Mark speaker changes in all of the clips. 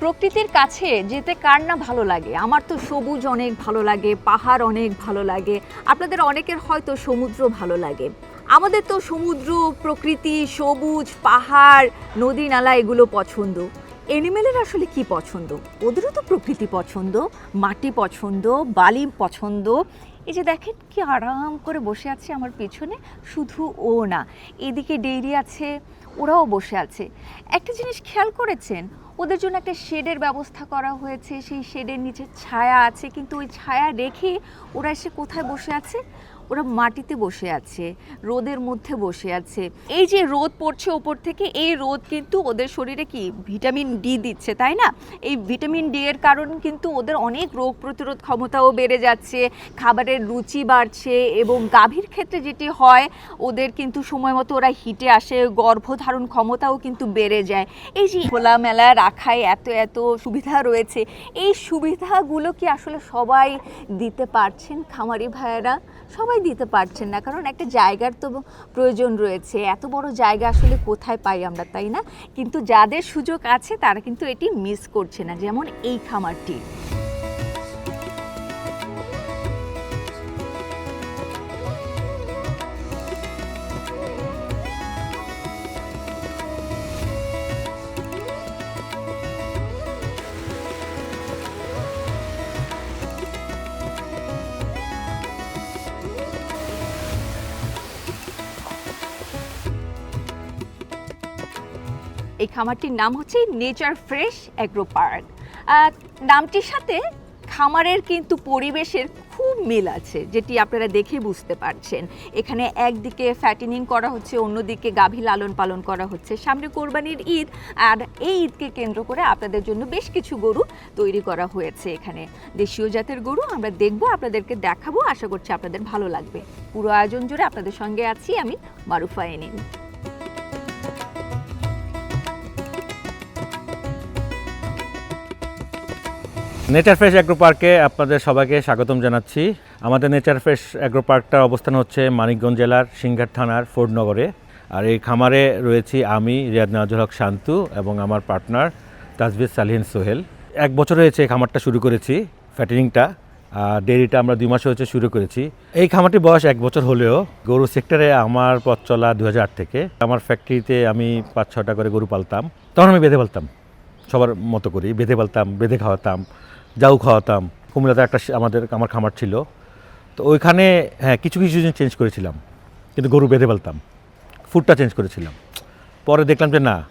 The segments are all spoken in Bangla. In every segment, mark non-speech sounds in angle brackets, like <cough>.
Speaker 1: প্রকৃতির কাছে যেতে কার না ভালো লাগে? আমার তো সবুজ অনেক ভালো লাগে, পাহাড় অনেক ভালো লাগে, আপনাদের অনেকের হয়তো সমুদ্র ভালো লাগে। আমাদের তো সমুদ্র, প্রকৃতি, সবুজ, পাহাড়, নদী, নালা এগুলো পছন্দ। এনিমেলের আসলে কি পছন্দ? ওদেরও তো প্রকৃতি পছন্দ, মাটি পছন্দ, বালি পছন্দ। এই যে দেখেন কি আরাম করে বসে আছে আমার পেছনে, শুধু ও না, এদিকে ডেইরি আছে, ওরাও বসে আছে। একটা জিনিস খেয়াল করেছেন ওদের জন্য একটা শেডের ব্যবস্থা করা হয়েছে। সেই শেডের নিচে ছায়া আছে, কিন্তু ওই ছায়া রেখে ওরা এসে কোথায় বসে আছে? ওরা মাটিতে বসে আছে, রোদের মধ্যে বসে আছে। এই যে রোদ পড়ছে ওপর থেকে, এই রোদ কিন্তু ওদের শরীরে কি ভিটামিন ডি দিচ্ছে, তাই না? এই ভিটামিন ডি এর কারণ কিন্তু ওদের অনেক রোগ প্রতিরোধ ক্ষমতাও বেড়ে যাচ্ছে, খাবারের রুচি বাড়ছে এবং গাভীর ক্ষেত্রে যেটি হয়, ওদের কিন্তু সময় মতো ওরা হিটে আসে, গর্ভধারণ ক্ষমতাও কিন্তু বেড়ে যায়। এই যে খোলামেলা রাখায় এত এত সুবিধা রয়েছে, এই সুবিধাগুলো কি আসলে সবাই দিতে পারছেন খামারি ভাইয়েরা? সবাই দিতে পারছেন না। কারণ একটা জায়গার তো প্রয়োজন রয়েছে। এত বড় জায়গা আসলে কোথায় পাই আমরা, তাই না? কিন্তু যাদের সুযোগ আছে, তারা কিন্তু এটি মিস করছে না। যেমন এই খামারটি। এই খামারটির নাম হচ্ছে নেচার ফ্রেশ অ্যাগ্রো পার্ক। নামটির সাথে খামারের কিন্তু পরিবেশের খুব মিল আছে, যেটি আপনারা দেখে বুঝতে পারছেন। এখানে একদিকে ফ্যাটেনিং করা হচ্ছে, অন্যদিকে গাভী লালন পালন করা হচ্ছে। সামনে কোরবানির ঈদ, আর এই ঈদকে কেন্দ্র করে আপনাদের জন্য বেশ কিছু গরু তৈরি করা হয়েছে এখানে। দেশীয় জাতের গরু আমরা দেখব, আপনাদেরকে দেখাবো। আশা করছি আপনাদের ভালো লাগবে। পুরো আয়োজন জুড়ে আপনাদের সঙ্গে আছি আমি Marufa Enin
Speaker 2: nature fresh agro পার্কে আপনাদের সবাইকে স্বাগতম জানাচ্ছি। আমাদের নেচার ফ্রেশ অ্যাগ্রো পার্কটার অবস্থান হচ্ছে মানিকগঞ্জ জেলার সিংঘাট থানার ফোর্ডনগরে। আর এই খামারে রয়েছি আমি রিয়াদ নাজুল হক শান্তু এবং আমার পার্টনার তাজবির সালিহিন সোহেল। এক বছর হয়েছে এই খামারটা শুরু করেছি, ফ্যাটেনিংটা। আর ডেয়ারিটা আমরা দুই মাস হয়েছে শুরু করেছি। এই খামারটির বয়স এক বছর হলেও গরু সেক্টরে আমার পথ চলা দু হাজার আট থেকে আমার ফ্যাক্টরিতে আমি পাঁচ ছটা করে গরু পালতাম। তখন আমি বেঁধে পালতাম, সবার মতো করি বেঁধে পালতাম, বেঁধে খাওয়াতাম। জাউ খাওয়াতাম। কুমিল্লাতে একটা আমাদের, আমার খামার ছিল। তো ওইখানে হ্যাঁ কিছু কিছু জিনিস চেঞ্জ করেছিলাম। কিন্তু গরু বেঁধে পালতাম ফুডটা চেঞ্জ করেছিলাম। পরে দেখলাম যে না,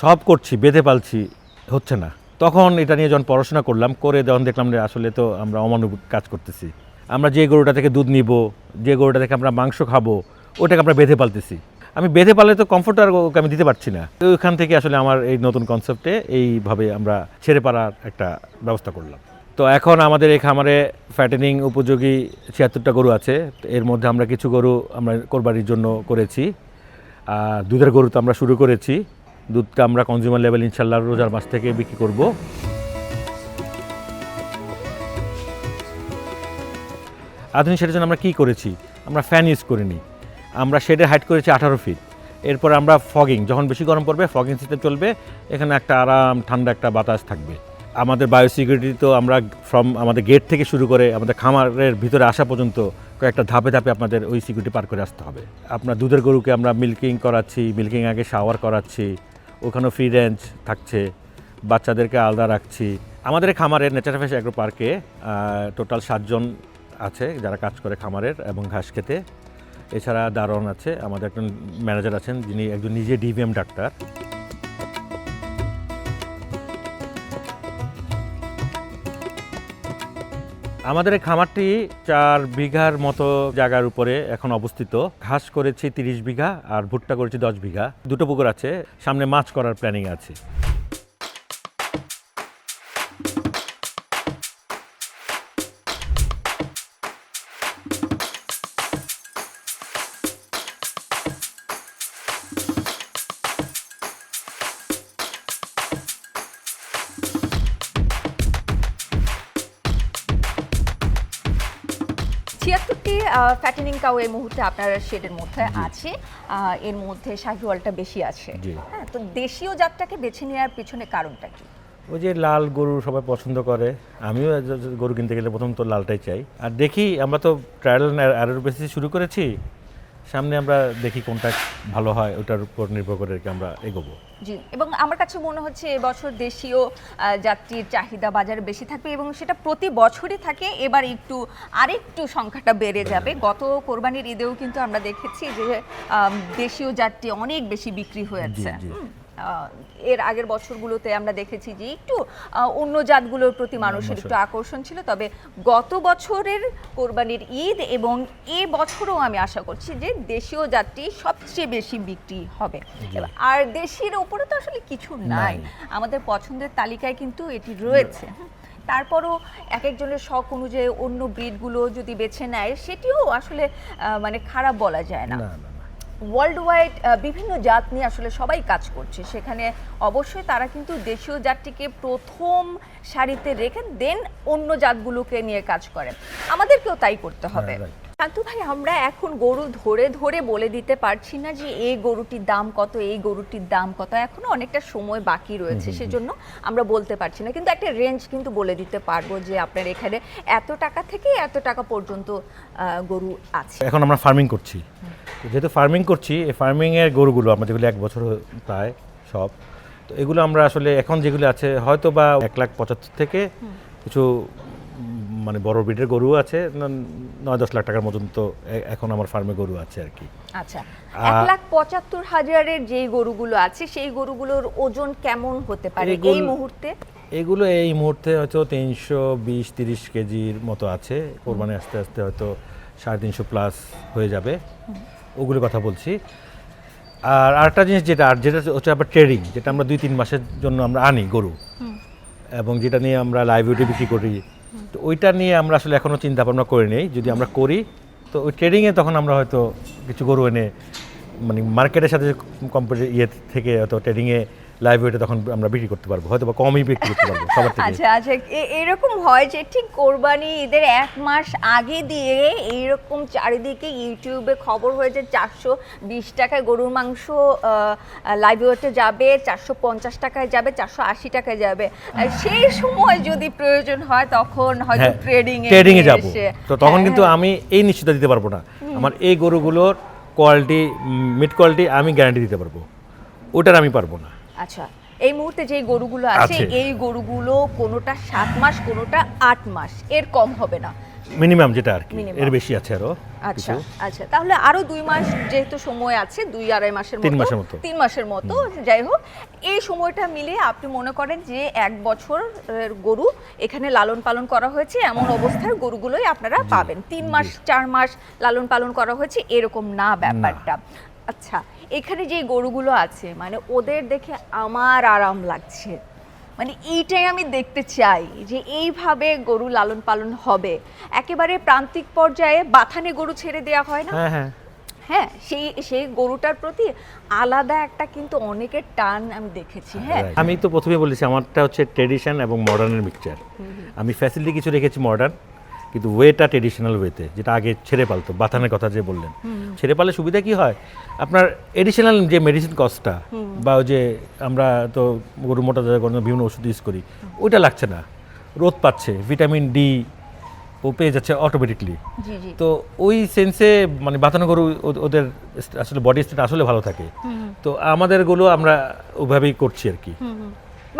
Speaker 2: সব করছি, বেঁধে পালছি, হচ্ছে না। তখন এটা নিয়ে যখন পড়াশোনা করলাম, করে যখন দেখলাম যে আসলে তো আমরা অমানবিক কাজ করতেছি। আমরা যে গরুটা থেকে দুধ নিব, যে গরুটা থেকে আমরা মাংস খাব, ওটাকে আমরা বেঁধে পালতেছি। আমি বেঁধে পালে তো কমফোর্ট আর ওকে আমি দিতে পারছি না। তো ওইখান থেকে আসলে আমার এই নতুন কনসেপ্টে এইভাবে আমরা ছেড়ে পারার একটা ব্যবস্থা করলাম। তো এখন আমাদের এই খামারে ফ্যাটেনিং উপযোগী ছিয়াত্তরটা গরু আছে। এর মধ্যে আমরা কিছু গরু আমরা কোরবানির জন্য করেছি। দুধের গরু তো আমরা শুরু করেছি। দুধটা আমরা কনজিউমার লেভেল ইনশাল্লাহ রোজার মাস থেকে বিক্রি করব। আধুনিক সেটার জন্য আমরা কী করেছি? আমরা ফ্যান ইউজ করিনি। আমরা শেডের হাইট করেছি আঠারো ফিট এরপর আমরা ফগিং যখন বেশি গরম পড়বে ফগিং সিস্টেম চলবে, এখানে একটা আরাম ঠান্ডা একটা বাতাস থাকবে। আমাদের বায়োসিকিউরিটি তো আমরা ফ্রম আমাদের গেট থেকে শুরু করে আমাদের খামারের ভিতরে আসা পর্যন্ত কয়েকটা ধাপে ধাপে আপনাদের ওই সিকিউরিটি পার করে আসতে হবে। আপনার দুধের গরুকে আমরা মিল্কিং করাচ্ছি মিল্কিং আগে শাওয়ার করাচ্ছি, ওখানেও ফ্রি রেঞ্জ থাকছে, বাচ্চাদেরকে আলাদা রাখছি। আমাদের খামারের নেচার ফেস অ্যাগ্রো পার্কে টোটাল সাতজন আছে যারা কাজ করে খামারের এবং ঘাস খেতে। এছাড়া দারোয়ান আছে, আমাদের একজন ম্যানেজার আছেন, যিনি একজন নিজে ডিভিএম ডাক্তার। আমাদের এই খামারটি চার বিঘার মতো জায়গার উপরে এখন অবস্থিত। ঘাস করেছি তিরিশ বিঘা, আর ভুট্টা করেছি দশ বিঘা। দুটো পুকুর আছে, সামনে মাছ করার প্ল্যানিং আছে।
Speaker 1: ফ্যাটেনিং কাউ এই মুহূর্তে আপনার শেডের মধ্যে আছে। এর মধ্যে শাহিওয়ালটা বেশি আছে। হ্যাঁ তো দেশীয় জাতটাকে বেছে নেওয়ার পিছনে কারণটা কি?
Speaker 2: ওই যে লাল গরু সবাই পছন্দ করে আমিও গরু কিনতে গেলে প্রথম তো লালটাই চাই। আর দেখি আমরা তো ট্রায়াল বেসিসে শুরু করেছি। সামনে আমরা দেখি কোনটা ভালো হয় ওটার উপর নির্ভর করে আমরা এগোবো।
Speaker 1: জি এবং আমার কাছে মনে হচ্ছে এবছর দেশীয় যাত্রীর চাহিদা বাজারে বেশি থাকবে এবং সেটা প্রতি বছরই থাকে এবার একটু আরেকটু সংখ্যাটা বেড়ে যাবে। গত কোরবানির ঈদেও কিন্তু আমরা দেখেছি যে দেশীয় যাত্রী অনেক বেশি বিক্রি হয়েছে। এর আগের বছরগুলোতে আমরা দেখেছি যে একটু অন্য জাতগুলোর প্রতি মানুষের একটু আকর্ষণ ছিল। তবে গত বছরের কোরবানির ঈদ এবং এ বছরও আমি আশা করছি যে দেশীয় জাতটি সবচেয়ে বেশি বিক্রি হবে। আর দেশির ওপরে তো আসলে কিছু নাই। আমাদের পছন্দের তালিকায় কিন্তু এটি রয়েছে। তারপরও এক একজনের শখ অনুযায়ী অন্য ব্রিডগুলো যদি বেছে নেয় সেটিও আসলে মানে খারাপ বলা যায় না। ওয়ার্ল্ড ওয়াইড বিভিন্ন জাত নিয়ে আসলে সবাই কাজ করছে। সেখানে অবশ্যই তারা কিন্তু দেশীয় জাতটিকে প্রথম সারিতে রেখে দেন অন্য জাতগুলোকে নিয়ে কাজ করে আমাদেরকেও তাই করতে হবে।
Speaker 2: হ্যাঁ, right.
Speaker 1: শান্তু ভাই আমরা এখন গরু ধরে ধরে বলে দিতে পারছি না যে এই গরুটির দাম কত এই গরুটির দাম কত। এখনও অনেকটা সময় বাকি রয়েছে সেজন্য আমরা বলতে পারছি না। কিন্তু একটা রেঞ্জ কিন্তু বলে দিতে পারব যে আপনার এখানে এত টাকা থেকে এত টাকা পর্যন্ত গরু আছে।
Speaker 2: এখন আমরা ফার্মিং করছি। যেহেতু ফার্মিং করছি এই ফার্মিংয়ের গরুগুলো আমরা যেগুলো এক বছর প্রায় সব তো এগুলো আমরা আসলে এখন যেগুলো আছে হয়তো বা এক লাখ পঁচাত্তর থেকে কিছু মানে বড় ব্রিডের গরু আছে নয় দশ লাখ টাকার মতন তো এখন আমার ফার্মে গরু আছে আর কি।
Speaker 1: আচ্ছা এক লাখ পঁচাত্তর হাজারের যে গরুগুলো আছে সেই গরুগুলোর ওজন কেমন হতে পারে এই মুহূর্তে?
Speaker 2: এগুলো এই মুহূর্তে হয়তো তিনশো বিশ তিরিশ কেজির মতো আছে। কোরবানি আস্তে আস্তে হয়তো সাড়ে তিনশো প্লাস হয়ে যাবে। ওগুলো কথা বলছি। আর আরেকটা জিনিস যেটা আর যেটা হচ্ছে আবার ট্রেডিং যেটা আমরা দুই তিন মাসের জন্য আমরা আনি গরু। এবং যেটা নিয়ে আমরা লাইভলিটি বিক্রি করি। তো ওইটা নিয়ে আমরা আসলে এখনও চিন্তা ভাবনা করে নেই। যদি আমরা করি, তো ওই ট্রেডিংয়ে তখন আমরা হয়তো কিছু গরু এনে মানে মার্কেটের সাথে কম্পিটি ইয়ে থেকে হয়তো ট্রেডিংয়ে লাইভ ওয়েটে তখন আমরা বিক্রি করতে পারব হয়তো বা কমই বিক্রি করতে পারব সবার থেকে।
Speaker 1: আচ্ছা আচ্ছা এরকম হয় যে ঠিক কোরবানি ঈদের এক মাস আগে দিয়ে এইরকম চারিদিকে ইউটিউবে খবর হয়েছে চারশো বিশ টাকায় গরুর মাংস লাইভ ওয়েটে যাবে চারশো পঞ্চাশ টাকায় যাবে চারশো আশি টাকায় যাবে। সেই সময় যদি প্রয়োজন হয় তখন হয়তো
Speaker 2: হ্যাঁ
Speaker 1: ট্রেডিং
Speaker 2: ট্রেডিং এ যাব। তো তখন কিন্তু আমি এই নিশ্চয়তা দিতে পারব না। আমার এই গরুগুলোর কোয়ালিটি মিড কোয়ালিটি আমি গ্যারান্টি দিতে পারব। ওটার আমি পারব না।
Speaker 1: আচ্ছা এই মুহূর্তে যে গরুগুলো আছে। এই গরুগুলো কোনোটা সাত মাস কোনোটা আট মাস এর কম হবে না।
Speaker 2: মিনিমাম যেটা আর কি এর বেশি আছে আরও
Speaker 1: আচ্ছা আচ্ছা তাহলে আরও দুই মাস যেহেতু সময় আছে দুই আড়াই মাসের মতো
Speaker 2: তিন মাসের মতো।
Speaker 1: তিন মাসের মতো যাই হোক এই সময়টা মিলে আপনি মনে করেন যে এক বছর গরু এখানে লালন পালন করা হয়েছে এমন অবস্থার গরুগুলোই আপনারা পাবেন। তিন মাস চার মাস লালন পালন করা হয়েছে এরকম না। ব্যাপারটা। আচ্ছা এখানে যে গরুগুলো আছে মানে ওদের দেখে আমার আরাম লাগছে। মানে এইটাই আমি দেখতে চাই যে এইভাবে গরু লালন পালন হবে। একেবারে প্রান্তিক পর্যায়ে বাথানে গরু ছেড়ে দেওয়া হয় না?
Speaker 2: হ্যাঁ হ্যাঁ।
Speaker 1: হ্যাঁ সেই সেই গরুটার প্রতি আলাদা একটা কিন্তু অনেকের টান আমি দেখেছি হ্যাঁ।
Speaker 2: আমি তো প্রথমে বলেছি আমারটা হচ্ছে ট্রেডিশন এবং মডার্নের মিক্সচার আমি ফ্যাসিলিটি কিছু রেখেছি মডার্ন কিন্তু ওয়েটা ট্রেডিশনাল ওয়েতে যেটা আগে ছেড়ে পালতো বাথানের কথা যে বললেন। ছেড়ে পালে সুবিধা কি হয়? আপনার এডিশনাল যে মেডিসিন কস্টটা বা ওই যে আমরা তো গরু মোটা কোনো বিভিন্ন ওষুধ ইউজ করি ওইটা লাগছে না। রোদ পাচ্ছে ভিটামিন ডি ও পেয়ে যাচ্ছে অটোমেটিকলি তো ওই সেন্সে মানে বাতানো গরু ওদের আসলে বডি স্টেট আসলে ভালো থাকে। তো আমাদের আমাদেরগুলো আমরা ওইভাবেই করছি আর কি।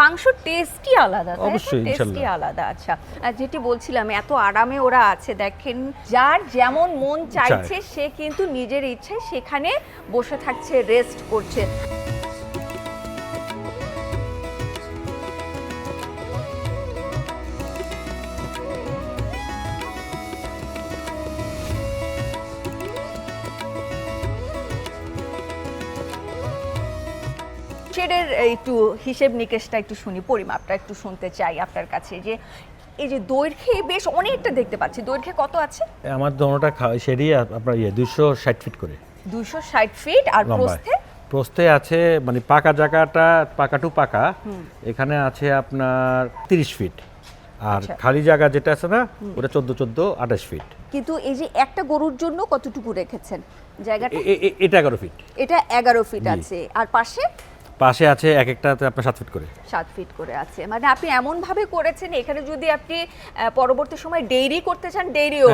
Speaker 1: মাংস টেস্টই আলাদা
Speaker 2: অবশ্যই,
Speaker 1: টেস্টই আলাদা। আচ্ছা আর যেটি বলছিলাম এত আরামে ওরা আছে দেখেন যার যেমন মন চাইছে সে কিন্তু নিজের ইচ্ছে সেখানে বসে থাকছে রেস্ট করছে। একটু হিসেব নিকেশটা একটু শুনি পরিমাপটা একটু শুনতে চাই আপনার কাছে যে এই যে দৈর্ঘ্যে বেশ অনেকটা দেখতে পাচ্ছি। দৈর্ঘ্যে কত আছে?
Speaker 2: আমার দোনোটা সেরি আপনার ইয়ে দুশো ষাট ফিট করে।
Speaker 1: দুশো ষাট ফিট আর প্রস্থে?
Speaker 2: প্রস্থে আছে মানে পাকা জায়গাটা পাকা টু পাকা এখানে আছে আপনার তিরিশ ফিট। আর
Speaker 1: আচ্ছা।
Speaker 2: খালি জায়গা যেটা আছে না ওটা চোদ্দ চোদ্দ আঠাশ ফিট।
Speaker 1: কিন্তু এই যে একটা গরুর জন্য কতটুকু রেখেছেন জায়গাটা?
Speaker 2: এটা এগারো ফিট।
Speaker 1: এটা এগারো ফিট আছে। আর পাশে?
Speaker 2: পাশে আছে এক একটাতে আপনার সাত ফিট করে।
Speaker 1: সাত ফিট করে আছে। মানে আপনি এমন ভাবে করেছেন এখানে যদি আপনি পরবর্তী সময় ডেইরি করতে চান ডেইরিও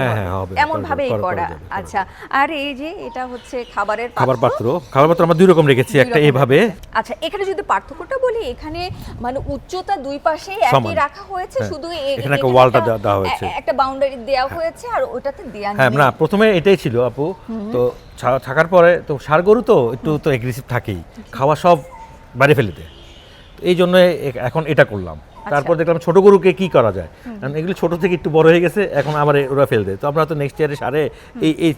Speaker 1: এমন ভাবেই
Speaker 2: করা।
Speaker 1: আচ্ছা আর এই যে এটা হচ্ছে খাবারের
Speaker 2: খাবার পাত্র খাবার পাত্র আমরা দুই রকম রেখেছি একটা। এইভাবে
Speaker 1: আচ্ছা এখানে যদি পার্থক্যটা বলি এখানে মানে উচ্চতা দুই পাশে একই রাখা হয়েছে
Speaker 2: হ্যাঁ,
Speaker 1: শুধু
Speaker 2: এখানে একটা ওয়ালটা দেওয়া- হয়েছে।
Speaker 1: একটা বাউন্ডারি দেওয়া হয়েছে আর ওটাতে দেওয়া
Speaker 2: হ্যাঁ না প্রথমে এটাই ছিল আপু। তো থাকার পরে তো সার গরু তো একটু তো এগ্রেসিভ থাকেই। খাওয়া সব বাইরে ফেলে দেয় তো এই জন্য এখন এটা করলাম।
Speaker 1: আচ্ছা।
Speaker 2: তারপর দেখলাম ছোট গরুকে কি করা যায়? কারণ এগুলো ছোট থেকে একটু বড় হয়ে গেছে এখন আবার ওরা ফেল দেয়। তো আমরা তো নেক্সট ইয়ারে সারে এই এই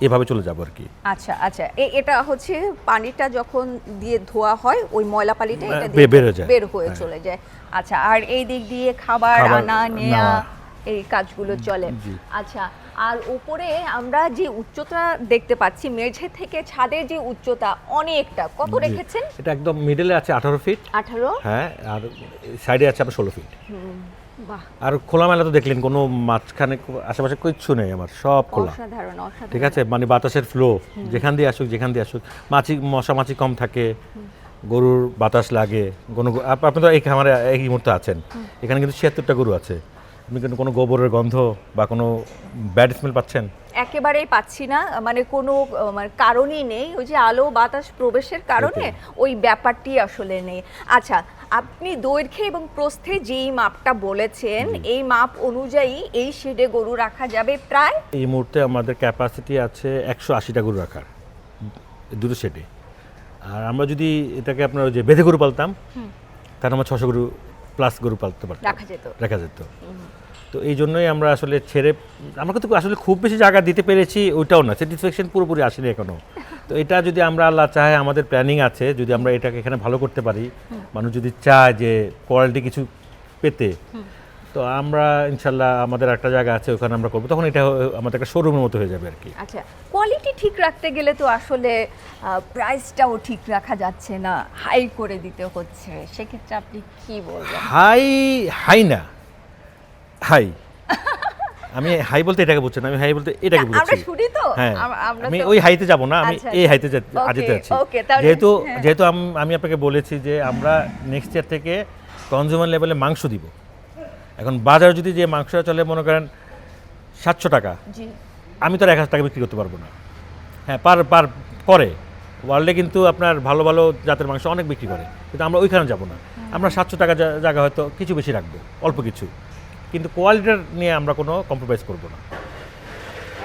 Speaker 2: এভাবে চলে যাব আর কি।
Speaker 1: আচ্ছা আচ্ছা। এ- এটা হচ্ছে পানিটা যখন দিয়ে ধোয়া হয় ওই ময়লা পানিটা এটা দিয়ে
Speaker 2: বের হয়ে যায়।
Speaker 1: বের হয়ে
Speaker 2: হ্যাঁ।
Speaker 1: চলে যায়। আচ্ছা আর এই দিক দিয়ে খাবার আনা নেওয়া। এই কাজগুলো চলে। আচ্ছা আর উপরে আমরা যে উচ্চতা দেখতে পাচ্ছি মেঝে থেকে ছাদের যে উচ্চতা অনেকটা কত। রেখেছেন?
Speaker 2: এটা একদম মিডলে আছে আঠারো ফিট
Speaker 1: আঠারো?
Speaker 2: হ্যাঁ আর সাইডে আছে আবার ষোলো ফিট
Speaker 1: বাহ।
Speaker 2: আর খোলামেলা তো দেখলেন কোনো মাঝখানে আশেপাশে কিচ্ছু নেই আমার সব খোলা। ঠিক আছে? মানে বাতাসের ফ্লো যেখান দিয়ে আসুক যেখান দিয়ে আসুক। মাছি মশা মাছি কম থাকে গরুর বাতাস লাগে কোনো আপ- আপনি তো এই খামারে এই মুহূর্তে আছেন। এখানে কিন্তু ছিয়াত্তরটা গরু আছে। আপনি কিন্তু কোনো গোবরের গন্ধ বা কোনো ব্যাড স্মেল পাচ্ছেন?
Speaker 1: একেবারেই পাচ্ছি না। মানে কোনো মানে কারণই নেই। ওই যে আলো বাতাস প্রবেশের কারণে ওই ব্যাপারটি আসলে নেই। আচ্ছা আপনি দৈর্ঘ্যে এবং প্রস্থে যেই মাপটা বলেছেন এই মাপ অনুযায়ী এই শেডে গরু রাখা যাবে প্রায়?
Speaker 2: এই মুহূর্তে আমাদের ক্যাপাসিটি আছে একশো আশিটা গরু রাখার। দুটো শেডে আর আমরা যদি এটাকে আপনার ওই যে বেঁধে গরু পালতাম তাহলে আমরা ছশো গরু প্লাস গরু পালতে পারতো।
Speaker 1: রাখা যেত।
Speaker 2: রাখা যেত। তো এই জন্যই আমরা আসলে ছেড়ে আমরা তো আসলে খুব বেশি জায়গা দিতে পেরেছি ওইটাও না স্যাটিসফ্যাকশন পুরোপুরি আসেনি এখনও তো এটা যদি আমরা আল্লাহ চায় আমাদের প্ল্যানিং আছে যদি আমরা এটাকে এখানে ভালো করতে পারি মানুষ যদি চায় যে কোয়ালিটি কিছু পেতে তো আমরা ইনশাল্লাহ আমাদের একটা জায়গা আছে ওখানে আমরা করব। তখন এটা আমাদের একটা শোরুমের মতো হয়ে যাবে আর কি।
Speaker 1: আচ্ছা কোয়ালিটি ঠিক রাখতে গেলে তো আসলে প্রাইসটাও ঠিক রাখা যাচ্ছে না হাই করে দিতে হচ্ছে। সেক্ষেত্রে আপনি কি বলবেন?
Speaker 2: হাই হাই না। হাই <laughs> আমি হাই বলতে এটাকে বুঝছেন আমি হাই বলতে এটাকে
Speaker 1: না, আমরা শুনি তো।
Speaker 2: হ্যাঁ
Speaker 1: আমি
Speaker 2: ওই হাইতে যাব না আমি
Speaker 1: আচ্ছা,
Speaker 2: এই
Speaker 1: আচ্ছা।
Speaker 2: হাইতে যেতে-
Speaker 1: Okay,
Speaker 2: আছি। যেহেতু
Speaker 1: হ্যাঁ।
Speaker 2: যেহেতু আমি আপনাকে বলেছি যে আমরা নেক্সট ইয়ার থেকে কনজিউমার লেভেলে মাংস দিব। এখন বাজারে যদি যে মাংসটা চলে মনে করেন সাতশো টাকা আমি তো আর এক হাজার টাকা বিক্রি করতে পারব না। হ্যাঁ পার পার করে। ওয়ার্ল্ডে কিন্তু আপনার ভালো ভালো জাতের মাংস অনেক বিক্রি করে। কিন্তু আমরা ওইখানে যাব না। আমরা সাতশো টাকা জায়গা হয়তো কিছু বেশি রাখব অল্প কিছু। কিন্তু কোয়ালিটির নিয়ে আমরা কোনো কম্প্রোমাইজ করব না।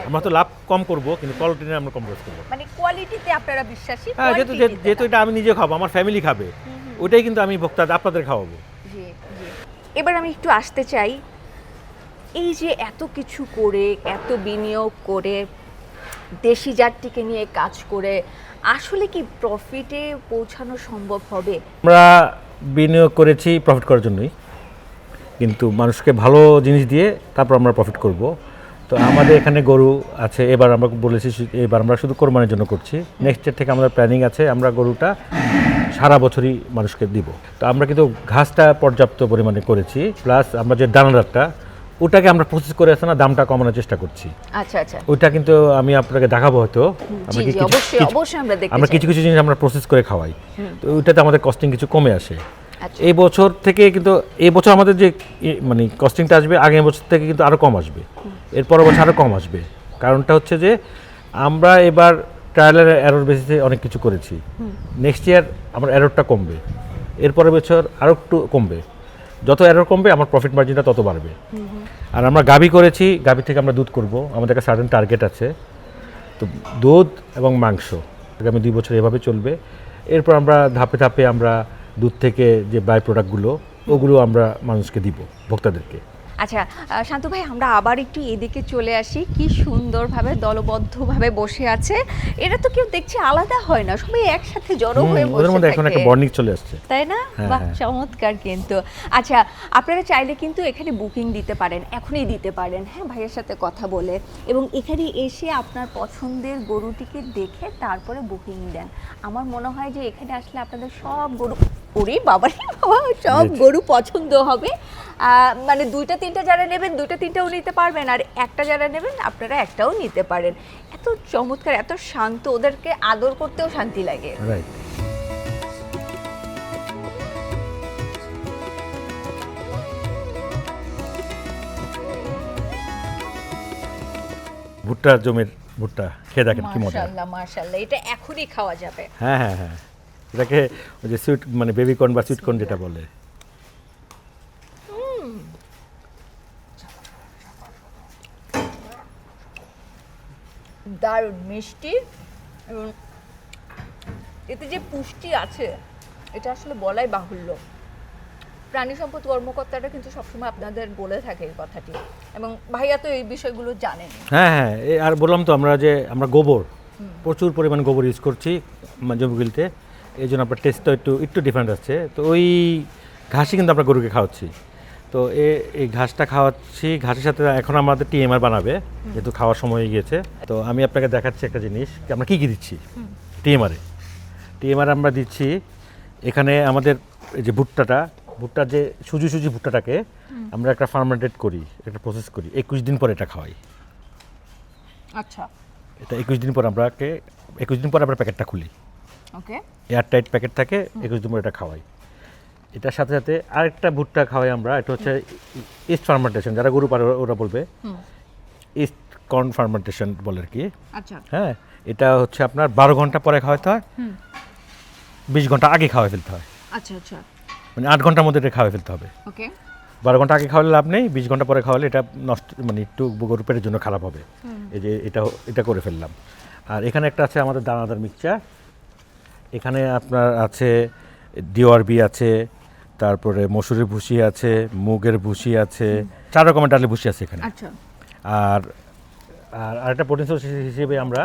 Speaker 2: আমরা তো লাভ কম করব কিন্তু কোয়ালিটি নিয়ে আমরা কম্প্রোমাইজ করব
Speaker 1: মানে কোয়ালিটিতে আপনারা বিশ্বাসী
Speaker 2: হ্যাঁ যেহেতু যেহেতু এটা আমি নিজে খাব আমার ফ্যামিলি খাবে। ওইটাই কিন্তু আমি ভোক্তা আপনাদের খাওয়াবো।
Speaker 1: এবার আমি একটু আসতে চাই। এই যে এত কিছু করে, এত বিনিয়োগ করে, দেশি জাতটিকে নিয়ে কাজ করে, আসলে কি প্রফিটে পৌঁছানো সম্ভব হবে?
Speaker 2: আমরা বিনিয়োগ করেছি প্রফিট করার জন্যই। কিন্তু মানুষকে ভালো জিনিস দিয়ে তারপর আমরা প্রফিট করব। তো আমাদের এখানে গরু আছে, এবার আমরা বলেছি এবার আমরা শুধু কোরবানির জন্য করছি। নেক্সট ইয়ার থেকে আমাদের প্ল্যানিং আছে, আমরা গরুটা সারা বছরই মানুষকে দিব। তো আমরা কিন্তু ঘাসটা পর্যাপ্ত পরিমাণে করেছি প্লাস আমরা যে দানাদারটা ওটাকে আমরা প্রসেস করে আসে না দামটা কমানোর চেষ্টা করছি।
Speaker 1: আচ্ছা আচ্ছা।
Speaker 2: ওইটা কিন্তু আমি আপনাকে দেখাবো হয়তো। আমরা কিছু-
Speaker 1: আমরা।
Speaker 2: কিছু কিছু জিনিস আমরা প্রসেস করে খাওয়াই। তো ওইটাতে আমাদের কস্টিং কিছু কমে আসে।
Speaker 1: আচ্ছা।
Speaker 2: এই বছর থেকে কিন্তু এই বছর আমাদের যে মানে কস্টিংটা আসবে আগের বছর থেকে কিন্তু আরও কম আসবে। এর পরের বছর আরও কম আসবে। কারণটা হচ্ছে যে আমরা এবার ট্রায়ালের অ্যারোর বেসিসে অনেক কিছু করেছি। নেক্সট ইয়ার আমার এররটা কমবে। এর পরের বছর আরও একটু কমবে। যত অ্যারোর কমবে আমার প্রফিট মার্জিনটা তত বাড়বে। আর আমরা গাবি করেছি গাবি থেকে আমরা দুধ করব। আমাদের একটা সার্টেন টার্গেট আছে। তো দুধ এবং মাংস আগামী দুই বছর এভাবে চলবে। এরপর আমরা ধাপে ধাপে আমরা দুধ থেকে যে বাই প্রোডাক্টগুলো ওগুলো আমরা মানুষকে দিব ভোক্তাদেরকে।
Speaker 1: আচ্ছা শান্ত ভাই আমরা আবার একটু এদিকে চলে আসি। কি সুন্দরভাবে দলবদ্ধভাবে বসে আছে। এটা তো কেউ দেখছি আলাদা হয় না সবাই একসাথে জড়ো হয়ে
Speaker 2: ওদের
Speaker 1: বসে
Speaker 2: মধ্যে এখন একটা। বর্নিং চলে আসছে।
Speaker 1: তাই না?
Speaker 2: হ্যাঁ,
Speaker 1: বাহ
Speaker 2: হ্যাঁ।
Speaker 1: চমৎকার কিন্তু। আচ্ছা আপনারা চাইলে কিন্তু এখানে বুকিং দিতে পারেন এখনই দিতে পারেন। হ্যাঁ ভাইয়ের সাথে কথা বলে। এবং এখানে এসে আপনার পছন্দের গরুটিকে দেখে তারপরে বুকিং দেন। আমার মনে হয় যে এখানে আসলে আপনাদের সব গরু ওরে বাবারে বাবা সব গরু পছন্দ হবে। মানে দুইটা তিনটা যারা নেবেন দুইটা তিনটাও নিতে পারবেন। আর একটা যারা নেবেন আপনারা একটাও নিতে পারেন। এত চমৎকার এত শান্ত ওদেরকে আদর করতেও শান্তি লাগে।
Speaker 2: ভুট্টার ভুট্টা জমির ভুট্টা খেয়ে দেখেন কি মজা।
Speaker 1: মাশাআল্লাহ মাশাআল্লাহ এটা এখনই খাওয়া যাবে।
Speaker 2: হ্যাঁ হ্যাঁ হ্যাঁ। এটাকে ওই যে সুইট মানে বেবি কর্ন বা সুইট কর্ন যেটা বলে।
Speaker 1: দারুণ মিষ্টি এবং এতে যে পুষ্টি আছে এটা আসলে বলাই বাহুল্য। প্রাণী সম্পদ কর্মকর্তারা কিন্তু সবসময় আপনাদের বলে থাকে এই কথাটি এবং ভাইয়া তো এই বিষয়গুলো জানেন
Speaker 2: হ্যাঁ হ্যাঁ আর বললাম তো আমরা যে আমরা গোবর প্রচুর পরিমাণ গোবর ইউজ করছি জমিগুলিতে। এই জন্য আপনার টেস্টটা একটু একটু ডিফারেন্ট আছে তো ওই ঘাসই কিন্তু আমরা গরুকে খাওয়াচ্ছি। তো এ এই ঘাসটা খাওয়াচ্ছি ঘাসের সাথে এখন আমাদের টিএমআর বানাবে যেহেতু খাওয়ার সময় হয়ে গিয়েছে। তো আমি আপনাকে দেখাচ্ছি একটা জিনিস আমরা কী কী দিচ্ছি? টিএমআরে। টিএমআর আমরা দিচ্ছি এখানে আমাদের এই যে ভুট্টাটা ভুট্টার যে সুজি সুজি ভুট্টাটাকে আমরা একটা ফার্মেন্টেড করি একটা প্রসেস করি একুশ দিন পর এটা খাওয়াই।
Speaker 1: আচ্ছা।
Speaker 2: এটা একুশ দিন পর আমরাকে একুশ দিন পর আমরা প্যাকেটটা খুলি।
Speaker 1: ওকে।
Speaker 2: এয়ার টাইট প্যাকেট থাকে একুশ দিন পর এটা খাওয়াই। এটার সাথে সাথে আরেকটা ভুট্টা খাওয়াই আমরা এটা হচ্ছে ইস্ট ফার্মেন্টেশন যারা গরু পারে ওরা- বলবে। ইস্ট কর্ন ফার্মেন্টেশন বলে আর কি।
Speaker 1: আচ্ছা।
Speaker 2: হ্যাঁ এটা হচ্ছে আপনার বারো ঘণ্টা পরে খাওয়াতে হয় বিশ ঘণ্টা আগে খাওয়াই ফেলতে হয়।
Speaker 1: আচ্ছা আচ্ছা।
Speaker 2: মানে আট ঘণ্টার মধ্যে এটা খাওয়াই ফেলতে হবে।
Speaker 1: ওকে।
Speaker 2: বারো ঘণ্টা আগে খাওয়ালে লাভ নেই বিশ ঘণ্টা পরে খাওয়ালে এটা নষ্ট মানে একটু গরু পেটের জন্য খারাপ হবে। এই যে এটা এটা করে ফেললাম। আর এখানে একটা আছে আমাদের দানাদার মিক্সচার। এখানে আপনার আছে ডিওয়ারবি আছে তারপরে মসুরের ভুসি আছে মুগের ভুসি আছে চার রকমের ডালের ভুসি আছে এখানে।
Speaker 1: আচ্ছা।
Speaker 2: আর আর আরেকটা প্রোটিন সোর্স হিসেবে আমরা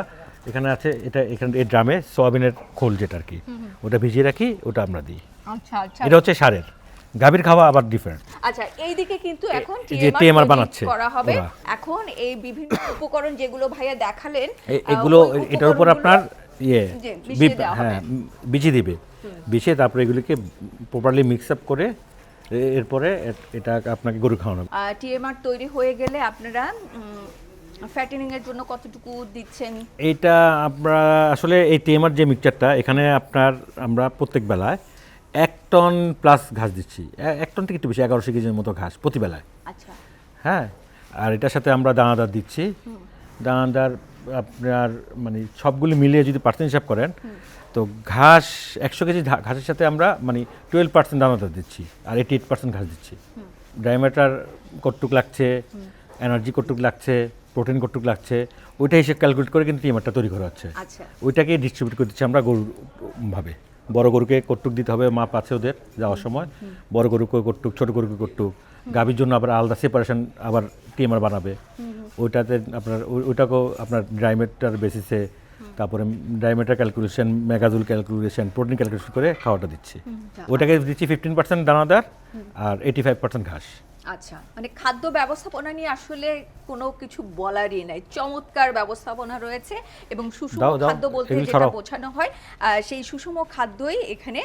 Speaker 2: এখানে আছে এটা এখানে এই ড্রামে সোয়াবিনের খোল যেটা আর কি ওটা ভিজিয়ে রাখি ওটা আমরা দিই।
Speaker 1: আচ্ছা আচ্ছা।
Speaker 2: এটা হচ্ছে সারের। গাভীর খাওয়া আবার ডিফারেন্ট
Speaker 1: আচ্ছা এইদিকে কিন্তু এখন
Speaker 2: যে
Speaker 1: TMR
Speaker 2: বানাচ্ছে
Speaker 1: করা হবে। এখন এই বিভিন্ন উপকরণ যেগুলো ভাইয়া দেখালেন
Speaker 2: এগুলো এটার উপর আপনার ইয়ে। হ্যাঁ বিছিয়ে দিবে। বিছিয়ে তারপরে এগুলিকে প্রপারলি মিক্স আপ করে এরপরে এটা আপনাকে গরু খাওয়ানো
Speaker 1: টিএমআর তৈরি হয়ে গেলে আপনারা ফ্যাটেনিং এর জন্য কতটুকু দিচ্ছেন?
Speaker 2: এটা আমরা আসলে এই টিএমআর যে মিক্সচারটা এখানে আপনার আমরা প্রত্যেক বেলায় এক টন প্লাস ঘাস দিচ্ছি। এক টন থেকে একটু বেশি এগারোশো কেজির মতো ঘাস প্রতি বেলায়।
Speaker 1: আচ্ছা।
Speaker 2: হ্যাঁ? আর এটার সাথে আমরা দানাদার দিচ্ছি। দানাদার আপনার মানে সবগুলি মিলিয়ে যদি পার্সেন্ট হিসাব করেন তো ঘাস একশো কেজি ঘাসের সাথে আমরা মানে টুয়েলভ পার্সেন্ট দানাদার দিচ্ছি আর এইটি এইট পার্সেন্ট ঘাস দিচ্ছি। ডায়মিটার কটুক লাগছে এনার্জি কটুক লাগছে প্রোটিন কটুক লাগছে ওইটা হিসেবে ক্যালকুলেট করে কিন্তু টিমারটা তৈরি করা হচ্ছে।
Speaker 1: আচ্ছা।
Speaker 2: ওইটাকে ডিস্ট্রিবিউট করে দিচ্ছি আমরা গরুর ভাবে। বড় গরুকে কটুক দিতে হবে মাপ আছে ওদের যাওয়ার সময়। বড় গরুকে কটুক ছোট গরুকে কটুক গাভীর জন্য আবার আলাদা সেপারেশন আবার টিএমআর বানাবে। ওইটাতে আপনার ওই- ওইটাকেও আপনার ড্রাইমেটার বেসিসে তারপরে dry matter calculation megajoule calculation protein calculation করে খাওয়াটা দিচ্ছি। ওটাকে দিচ্ছি ফিফটিন পার্সেন্ট দানাদার আর এইটি ফাইভ পার্সেন্ট ঘাস।
Speaker 1: আচ্ছা মানে খাদ্য ব্যবস্থাপনা নিয়ে আসলে কোনো কিছু বলারই নাই। চমৎকার ব্যবস্থাপনা রয়েছে এবং সুষম খাদ্য বলতে যেটা বোঝানো হয় সেই সুষম খাদ্যই এখানে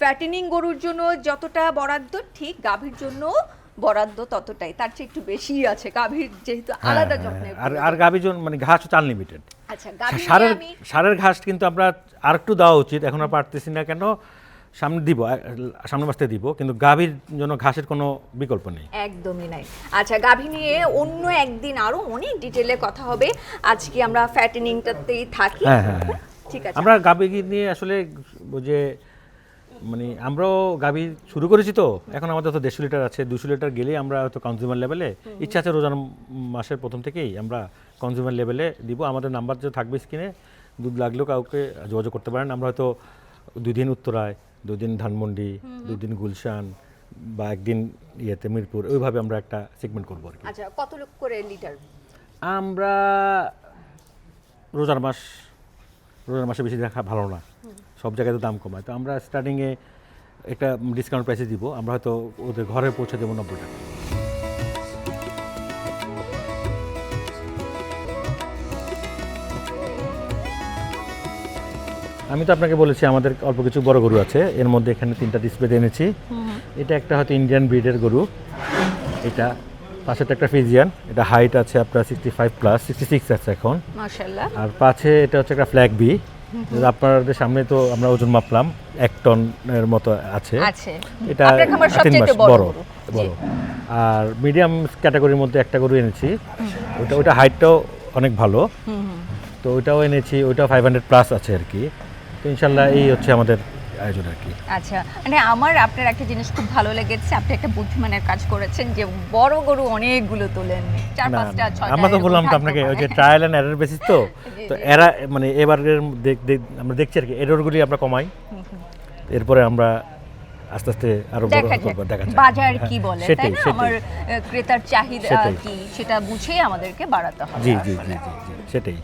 Speaker 1: ফ্যাটেনিং গরুর জন্য যতটা বরাদ্দ ঠিক গাভীর জন্য বরাদ্দ ততটাই তার চেয়ে একটু বেশিই আছে। গাভীর যেহেতু
Speaker 2: হ্যাঁ,
Speaker 1: আলাদা
Speaker 2: হ্যাঁ, আর আর গাভীর জন্য মানে ঘাস হচ্ছে আনলিমিটেড
Speaker 1: আচ্ছা
Speaker 2: সারের সারের ঘাস কিন্তু আমরা আর একটু দেওয়া উচিত এখন আর পারতেছি না কেন সামনে দিব আ- সামনের মাসে দিব কিন্তু গাভীর জন্য ঘাসের কোনো বিকল্প নেই।
Speaker 1: একদমই নাই। আচ্ছা গাভী নিয়ে অন্য একদিন আরও অনেক ডিটেলে কথা হবে। আজকে আমরা ফ্যাটেনিংটাতেই থাকি।
Speaker 2: হ্যাঁ, হ্যাঁ, হ্যাঁ।
Speaker 1: ঠিক আছে।
Speaker 2: আমরা গাভী নিয়ে আসলে যে মানে আমরাও গাভী শুরু করেছি তো। এখন আমাদের তো দেড়শো লিটার আছে দুশো লিটার গেলেই আমরা হয়তো কনজিউমার লেভেলে ইচ্ছা আছে রোজার মাসের প্রথম থেকেই আমরা কনজিউমার লেভেলে দিব। আমাদের নাম্বার যে থাকবে স্ক্রিনে দুধ লাগলেও কাউকে যোগাযোগ করতে পারেন। আমরা হয়তো দুই দিন উত্তরায় দুই দিন ধানমন্ডি দুই দিন গুলশান বা একদিন ইয়েতে মিরপুর ওইভাবে আমরা একটা সেগমেন্ট করব আর কি।
Speaker 1: আচ্ছা কত লোক করে লিটার?
Speaker 2: আমরা রোজার মাস রোজার মাসে বেশি দেখা ভালো না। সব জায়গায় তো দাম কমায়। তো আমরা স্টার্টিংয়ে একটা ডিসকাউন্ট প্রাইসে দিব। আমরা হয়তো ওদের ঘরে পৌঁছে দেবো নব্বই টাকা। আমি তো আপনাকে বলেছি আমাদের অল্প কিছু বড় গরু আছে। এর মধ্যে এখানে তিনটা ডিসপ্লে এনেছি। এটা একটা হয়তো ইন্ডিয়ান ব্রিডের গরু। এটা পাশেটা একটা ফিজিয়ান এটা হাইট আছে আপনার sixty five plus sixty six আছে এখন। আর পাশে এটা হচ্ছে একটা ফ্ল্যাগ বি আপনাদের সামনে তো আমরা ওজন মাপলাম এক টনের মতো আছে। এটা তিন মাস
Speaker 1: বড়
Speaker 2: বড় আর মিডিয়াম ক্যাটাগরির মধ্যে একটা গরু এনেছি। ওটা ওটা হাইটটাও অনেক ভালো। তো ওইটাও এনেছি ওইটাও ফাইভ হান্ড্রেড প্লাস আছে আর কি। তো ইনশাল্লাহ এই হচ্ছে আমাদের আয়োজন আর কি।
Speaker 1: আচ্ছা মানে আমার আপনার একটা জিনিস খুব ভালো লেগেছে আপনি একটা বুদ্ধিমানের কাজ করেছেন যে বড় গরু অনেকগুলো তোলেন চার পাঁচটা ছয়টা
Speaker 2: আমরা তো বললাম তো আপনাকে ওই যে ট্রায়াল অ্যান্ড এরর বেসিস তো <laughs> তো এরা মানে এবারের দেখ- দেখ- আমরা দেখছি আর কি এররগুলি আমরা কমাই। এরপরে আমরা আস্তে আস্তে আরও বড় করব দেখা যাক
Speaker 1: বাজার
Speaker 2: হ্যাঁ,
Speaker 1: কি বলে তাই না? আমার ক্রেতার চাহিদা কি সেটা বুঝেই আমাদেরকে বাড়াতে হবে।
Speaker 2: জি জি জি জি জি সেটাই।